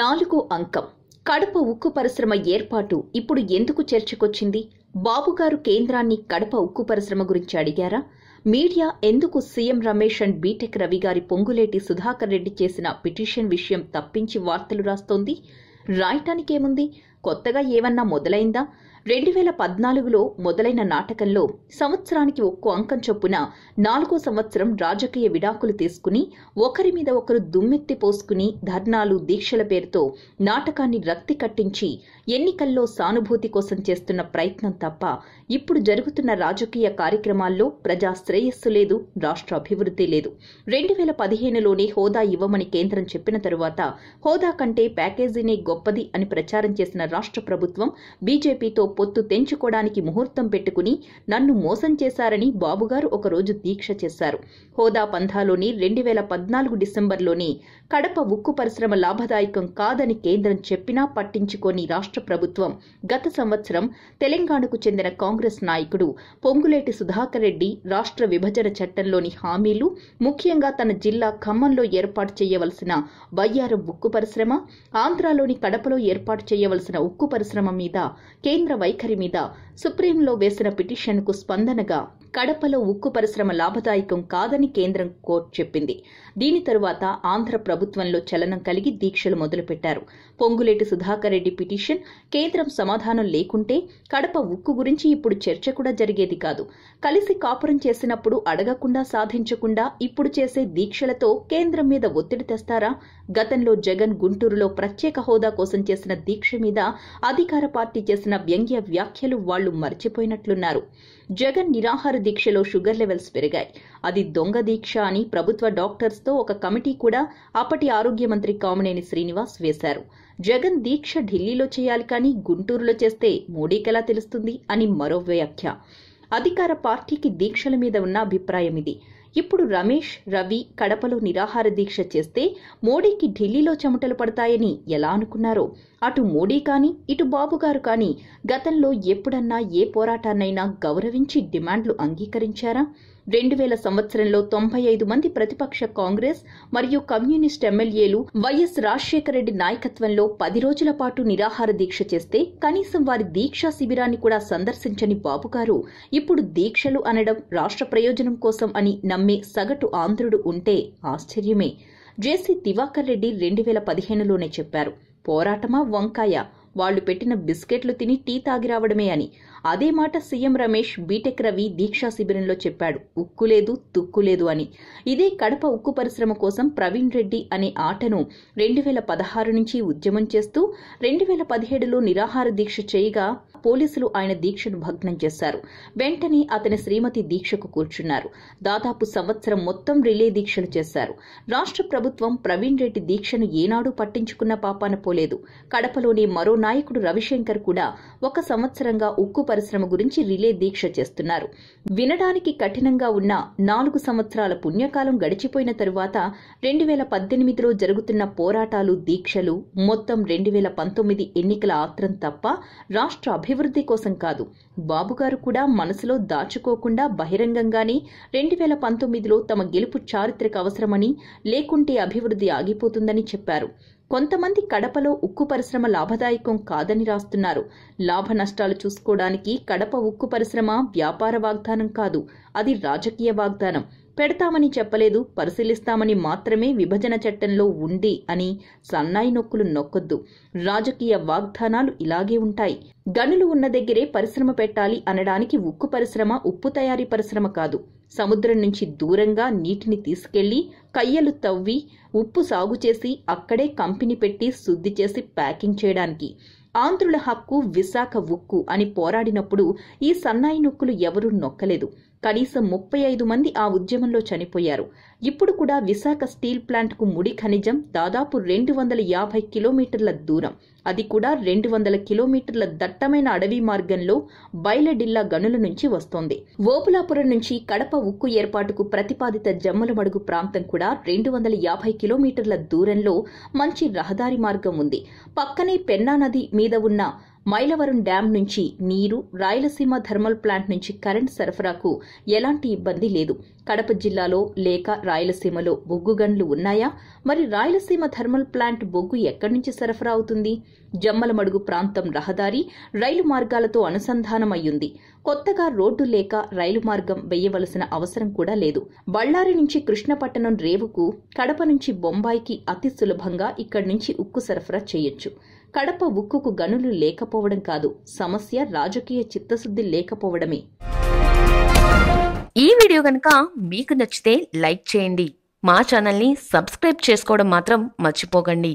నాలుగో అంకం. కడప ఉక్కు పరిశ్రమ ఏర్పాటు ఇప్పుడు ఎందుకు చర్చకొచ్చింది? బాబుగారు కేంద్రాన్ని కడప ఉక్కు పరిశ్రమ గురించి అడిగారా? మీడియా ఎందుకు CM Ramesh and BTech Ravi గారి పొంగులేటి సుధాకర్ రెడ్డి చేసిన పిటిషన్ విషయం తప్పించి వార్తలు రాస్తోంది? రాయటానికేముంది? కొత్తగా ఏమన్నా మొదలైందా? రెండు వేల పద్నాలుగులో మొదలైన నాటకంలో సంవత్సరానికి ఒక్కో అంకం చొప్పున నాలుగో సంవత్సరం రాజకీయ విడాకులు తీసుకుని ఒకరి మీద ఒకరు దుమ్మెత్తి పోసుకుని ధర్నాలు దీక్షల పేరుతో నాటకాన్ని రక్తి కట్టించి ఎన్నికల్లో సానుభూతి కోసం చేస్తున్న ప్రయత్నం తప్ప ఇప్పుడు జరుగుతున్న రాజకీయ కార్యక్రమాల్లో ప్రజా శ్రేయస్సు లేదు రాష్ట్ర అభివృద్ధి లేదు. రెండు వేల పదిహేనులోనే హోదా ఇవ్వమని కేంద్రం చెప్పిన తరువాత హోదా కంటే ప్యాకేజీనే గొప్పది అని ప్రచారం చేసిన రాష్ట్ర ప్రభుత్వం బీజేపీతో పొత్తు తెంచుకోవడానికి ముహూర్తం పెట్టుకుని నన్ను మోసం చేశారని బాబుగారు ఒకరోజు దీక్ష చేశారు. హోదా పంథాలోని రెండు వేల పద్నాలుగు డిసెంబర్లోని కడప ఉక్కు పరిశ్రమ లాభదాయకం కాదని కేంద్రం చెప్పినా పట్టించుకోని రాష్ట్ర ప్రభుత్వం గత సంవత్సరం తెలంగాణకు చెందిన కాంగ్రెస్ నాయకుడు పొంగులేటి సుధాకర్ రెడ్డి రాష్ట్ర విభజన చట్టంలోని హామీలు ముఖ్యంగా తన జిల్లా ఖమ్మంలో ఏర్పాటు చేయవలసిన వయ్యారం ఉక్కు పరిశ్రమ ఆంధ్రాలోని కడపలో ఏర్పాటు చేయవలసిన ఉక్కు పరిశ్రమ మీద కేంద్ర వైఖరి మీద సుప్రీంలో వేసిన పిటిషన్కు స్పందనగా కడపలో ఉక్కు పరిశ్రమ లాభదాయకం కాదని కేంద్రం కోర్టు చెప్పింది. దీని తరువాత ఆంధ్ర ప్రభుత్వంలో చలనం కలిగి దీక్షలు మొదలుపెట్టారు. పొంగులేటి సుధాకర్ రెడ్డి పిటిషన్ కేంద్రం సమాధానం లేకుంటే కడప ఉక్కు గురించి ఇప్పుడు చర్చ కూడా జరిగేది కాదు. కలిసి కాపురం చేసినప్పుడు అడగకుండా సాధించకుండా ఇప్పుడు చేసే దీక్షలతో కేంద్రం మీద ఒత్తిడి తెస్తారా? గతంలో జగన్ గుంటూరులో ప్రత్యేక హోదా కోసం చేసిన దీక్ష మీద అధికార పార్టీ చేసిన వ్యంగ్య వ్యాఖ్యలు వాళ్ళు మర్చిపోయినట్లున్నారు. జగన్ నిరాహార దీక్షలో షుగర్ లెవెల్స్ పెరిగాయి. అది దొంగ దీక్ష అని ప్రభుత్వ డాక్టర్స్తో ఒక కమిటీ కూడా అప్పటి ఆరోగ్య మంత్రి కామినేని శ్రీనివాస్ వేశారు. జగన్ దీక్ష ఢిల్లీలో చేయాలి కానీ గుంటూరులో చేస్తే మోడీకెలా తెలుస్తుంది అని మరో వ్యాఖ్య. అధికార పార్టీకి దీక్షల మీద ఉన్న అభిప్రాయం ఇది. ఇప్పుడు రమేష్ రవి కడపలో నిరాహార దీక్ష చేస్తే మోడీకి ఢిల్లీలో చెమటలు పడతాయని ఎలా అనుకున్నారో? అటు మోడీ కానీ ఇటు బాబు గారు కానీ గతంలో ఎప్పుడన్నా ఏ పోరాటాన్నైనా గౌరవించి డిమాండ్లు అంగీకరించారా? రెండు వేల సంవత్సరంలో తొంభై ఐదు మంది ప్రతిపక్ష కాంగ్రెస్ మరియు కమ్యూనిస్ట్ ఎమ్మెల్యేలు వైఎస్ రాజశేఖర రెడ్డి నాయకత్వంలో పది రోజుల పాటు నిరాహార దీక్ష చేస్తే కనీసం వారి దీక్షా శిబిరాన్ని కూడా సందర్శించని బాబుగారు ఇప్పుడు దీక్షలు అనడం రాష్ట్ర ప్రయోజనం కోసం అని నమ్మే సగటు ఆంధ్రుడు ఉంటే ఆశ్చర్యమే. జేసీ దివాకర్ రెడ్డి రెండు వేల పదిహేనులోనే చెప్పారు పోరాటమా వంకాయ? వాళ్ళు పెట్టిన బిస్కెట్లు తిని టీ తాగి రావడమే అని. అదే మాట CM Ramesh B Tech Ravi దీక్షా శిబిరంలో చెప్పాడు. ఉక్కు లేదు తుక్కు లేదు అని. ఇదే కడప ఉక్కు పరిశ్రమ కోసం ప్రవీణ్ రెడ్డి అనే ఆటను రెండు వేల పదహారు నుంచి ఉద్యమం చేస్తూ రెండు వేల పదిహేడులో నిరాహార దీక్ష చేయగా పోలీసులు ఆయన దీక్షను భగ్నం చేశారు. వెంటనే అతని శ్రీమతి దీక్షకు కూర్చున్నారు. దాదాపు సంవత్సరం మొత్తం రిలే దీక్షలు చేశారు. రాష్ట్ర ప్రభుత్వం ప్రవీణ్ రెడ్డి దీక్షను ఏనాడు పట్టించుకున్న పాపాన పోలేదు. కడపలోని మరో నాయకుడు రవిశంకర్ కూడా ఒక సంవత్సరంగా ఉక్కు పరిశ్రమ గురించి రిలే దీక్ష చేస్తున్నారు. వినడానికి కఠినంగా ఉన్న నాలుగు సంవత్సరాల పుణ్యకాలం గడిచిపోయిన తరువాత రెండు వేల పద్దెనిమిదిలో జరుగుతున్న పోరాటాలు దీక్షలు మొత్తం రెండు వేల పంతొమ్మిది ఎన్నికల ఆత్రం తప్ప రాష్ట్ర అభివృద్ధి కోసం కాదు. బాబుగారు కూడా మనసులో దాచుకోకుండా బహిరంగంగానే రెండు వేల పంతొమ్మిదిలో తమ గెలుపు చారిత్రక అవసరమని లేకుంటే అభివృద్ధి ఆగిపోతుందని చెప్పారు. కొంతమంది కడపలో ఉక్కు పరిశ్రమ లాభదాయకం కాదని రాస్తున్నారు. లాభ నష్టాలు చూసుకోవడానికి కడప ఉక్కు పరిశ్రమ వ్యాపార వాగ్దానం కాదు. అది రాజకీయ వాగ్దానం. పెడతామని చెప్పలేదు పరిశీలిస్తామని మాత్రమే విభజన చట్టంలో ఉంది అని సన్నాయి నొక్కులు నొక్కొద్దు. రాజకీయ వాగ్దానాలు ఇలాగే ఉంటాయి. గనులు ఉన్న దగ్గరే పరిశ్రమ పెట్టాలి అనడానికి ఉక్కు పరిశ్రమ ఉప్పు తయారీ పరిశ్రమ కాదు. సముద్రం నుంచి దూరంగా నీటిని తీసుకెళ్ళి కయ్యలు తవ్వి ఉప్పు సాగు చేసి అక్కడే కంపెనీ పెట్టి శుద్ధి చేసి ప్యాకింగ్ చేయడానికి. ఆంధ్రుల హక్కు విశాఖ ఉక్కు అని పోరాడినప్పుడు ఈ సన్నాయి నొక్కులు ఎవరూ నొక్కలేదు. కనీసం ముప్పై ఐదు మంది ఆ ఉద్యమంలో చనిపోయారు. ఇప్పుడు కూడా విశాఖ స్టీల్ ప్లాంట్కు ముడి ఖనిజం దాదాపు రెండు వందల యాభై కిలోమీటర్ల దూరం. అది కూడా రెండు వందల కిలోమీటర్ల దట్టమైన అడవి మార్గంలో బైలడిల్లా గనుల నుంచి వస్తోంది. ఓపులాపురం నుంచి కడప ఉక్కు ఏర్పాటుకు ప్రతిపాదిత జమ్మలమడుగు ప్రాంతం కూడా రెండు వందల యాభై కిలోమీటర్ల దూరంలో మంచి రహదారి మార్గం ఉంది. పక్కనే పెన్నా నది మీద ఉన్న మైలవరం డ్యాం నుంచి నీరు రాయలసీమ థర్మల్ ప్లాంట్ నుంచి కరెంట్ సరఫరాకు ఎలాంటి ఇబ్బంది లేదు. కడప జిల్లాలో లేక రాయలసీమలో బొగ్గు గన్లు ఉన్నాయా? మరి రాయలసీమ థర్మల్ ప్లాంట్ బొగ్గు ఎక్కడి నుంచి సరఫరా అవుతుంది? జమ్మలమడుగు ప్రాంతం రహదారి రైలు మార్గాలతో అనుసంధానమయ్యుంది. కొత్తగా రోడ్డు లేక రైలు మార్గం వేయవలసిన అవసరం కూడా లేదు. బళ్ళారి నుంచి కృష్ణపట్టణం రేవుకు కడప నుంచి బొంబాయికి అతి సులభంగా ఇక్కడి నుంచి ఉక్కు సరఫరా చేయొచ్చు. కడప ఉక్కుకు గనులు లేకపోవడం కాదు సమస్య రాజకీయ చిత్తశుద్ధి లేకపోవడమే. ఈ వీడియో కనుక మీకు నచ్చితే లైక్ చేయండి. మా ఛానల్ని సబ్స్క్రైబ్ చేసుకోవడం మాత్రం మర్చిపోకండి.